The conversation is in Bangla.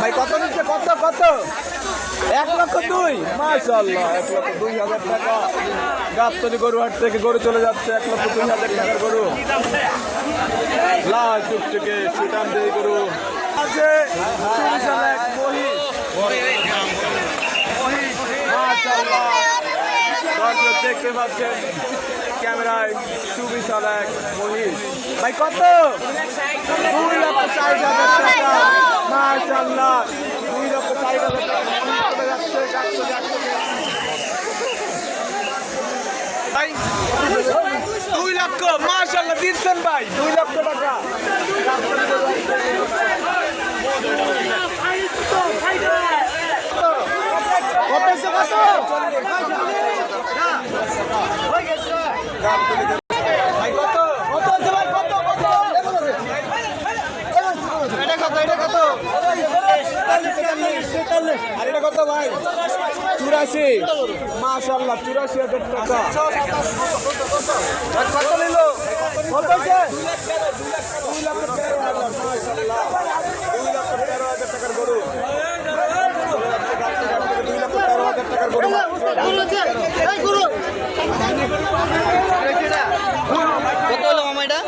ভাই, কত নিচ্ছে? কত কত? এক লক্ষ দুই। মাশাল্লাহ এক লক্ষ দুই হাজার টাকা। গাবতলি গরু হাট থেকে গরু চলে যাচ্ছে, এক লক্ষ দুই হাজার টাকার গরু। লাল টুকটুকে সুটান দিয়ে গরু। আছে। দেখতে পাচ্ছেন, ক্যামেরায় সুবিশাল এক মহিষ ভাই, কত দুই লক্ষ ষাট হাজার টাকা মাশাল্লাহ দুই লক্ষ। ভাই দুই লক্ষ মাশাল্লাহ দিচ্ছেন ভাই দুই লক্ষ টাকা। কত কত? ভাই কত? কত হচ্ছে ভাই? কত? কত? এটা কত? এটা কত? আর এটা কত ভাই? চুরাশি। মাশাল্লাহ চুরাশি হাজার টাকা। কত নিল। কত হচ্ছে দুই লক্ষ তেরো হাজার মাশাল্লাহ দুই লক্ষ তেরো হাজার টাকার গরু। দুই লক্ষ তেরো হাজার টাকার গরু। কত হলো মামা এটা?